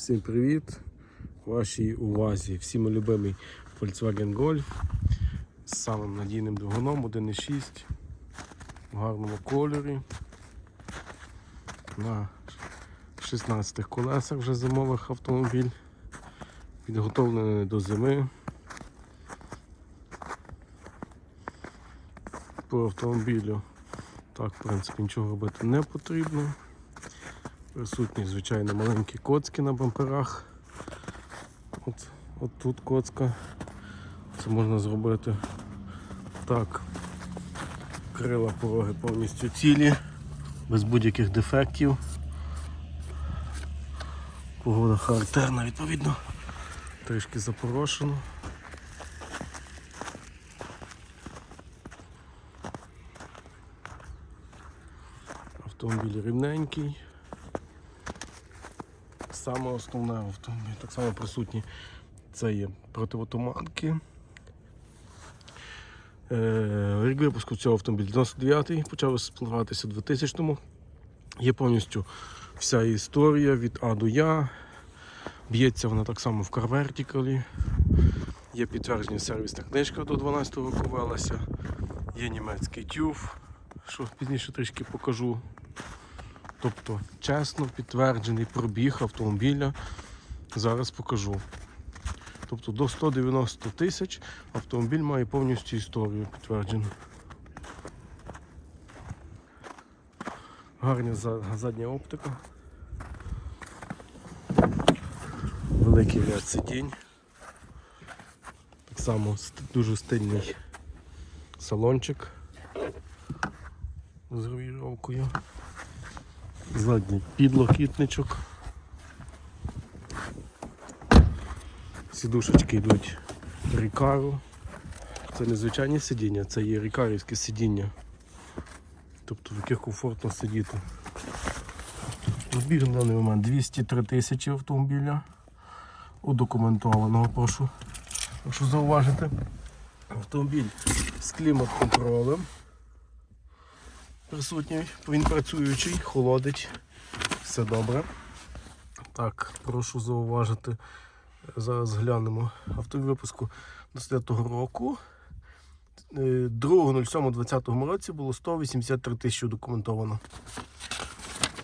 Всім привіт! Вашій увазі всім любимий Volkswagen Golf з самим надійним двигуном 1.6 в гарному кольорі. На 16 колесах вже зимових автомобіль. Підготовлений до зими. По автомобілю так, в принципі, нічого робити не потрібно. Присутні, звичайно, маленькі коцки на бамперах. От, от тут коцка. Це можна зробити так. Крила пороги повністю цілі, без будь-яких дефектів. Погода характерна, відповідно, трішки запорошено. Автомобіль рівненький. Саме основне в автомобілі, так само присутні, це є противотуманки. Е, Рік випуску цього автомобіля 99-й, почав експлуатуватися у 2000-му. Є повністю вся історія від А до Я. Б'ється вона так само в Car Є підтвердження сервісна книжка до 12-го року. Є німецький тюф, що пізніше трішки покажу. Тобто чесно підтверджений пробіг автомобіля. Зараз покажу. Тобто до 190 тисяч автомобіль має повністю історію підтверджену. Гарна задня оптика. Великий ряд сидінь. Так само дуже стильний салончик з регулюванкою. Задній підлокітничок. Сідушечки йдуть Рікару. Це не звичайні сидіння, це є рікарівське сидіння. Тобто в яких комфортно сидіти. Збір на даний момент 203 тисячі автомобіля. Удокументованого, прошу, прошу зауважити. Автомобіль з клімат-контролем присутній, він працюючий, холодить, все добре. Так, прошу зауважити. Зараз глянемо автомобіль випуску 20-го року. Е, 2.07.20 році було 183 тисячі документовано.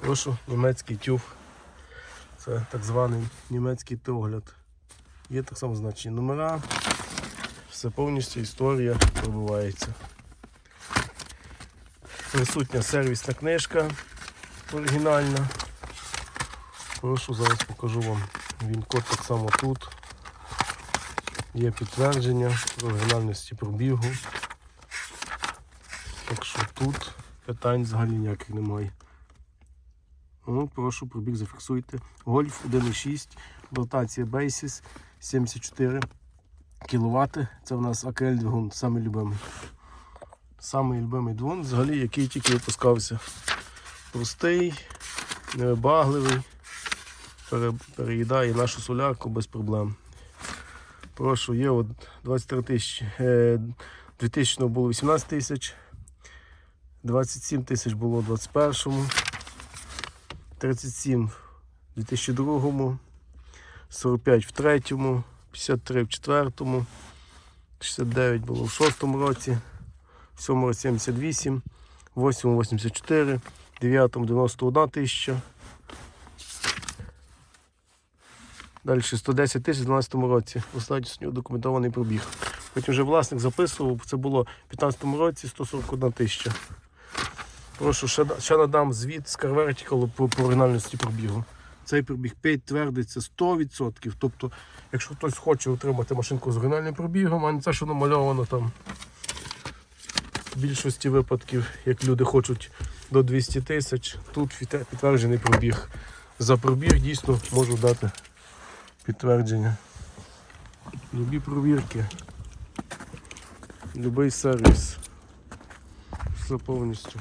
Прошу, німецький тюф. Це так званий німецький теогляд. Є так само значені номера. Все повністю історія пробивається. Присутня сервісна книжка оригінальна. Прошу, зараз покажу вам. Він код так само тут. Є підтвердження оригінальності пробігу. Так що тут питань взагалі ніяких немає. Ну, прошу, пробіг зафіксуйте. Гольф 1.6, дотація Basis 74 кВт. Це в нас АКЛ двигун, самий любимий. Самий любимий двигун, взагалі, який тільки випускався. Простий, невибагливий, переїдає нашу солярку без проблем. Прошу, є от 23 тисячі. Е, 2000 було 18 тисяч, 27 тисяч було у 21-му, 37 в 2002, 45 в 3, 53 в 4, 69 було в 6 році. 7 78, 8 84, 9 91 тисяча. Далі 110 тисяч в 12 році. Останній документований пробіг. Потім вже власник записував, це було в 15 році 141 тисяча. Прошу, ще, ще надам звіт з Carvertical по, по оригінальності пробігу. Цей пробіг підтвердиться 100%. Тобто, якщо хтось хоче отримати машинку з оригінальним пробігом, а не це, що намальовано там в більшості випадків, як люди хочуть до 200 тисяч, тут підтверджений пробіг. За пробіг дійсно можу дати підтвердження. Любі провірки, любий сервіс. Все повністю.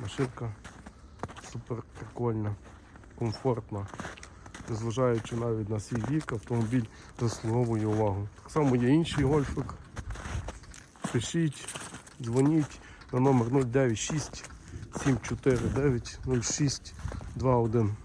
Машинка супер прикольна, комфортна. Незважаючи навіть на свій вік, автомобіль заслуговує увагу. Так само є інший гольфик. Пишіть, дзвоніть на номер 096 749 06 21.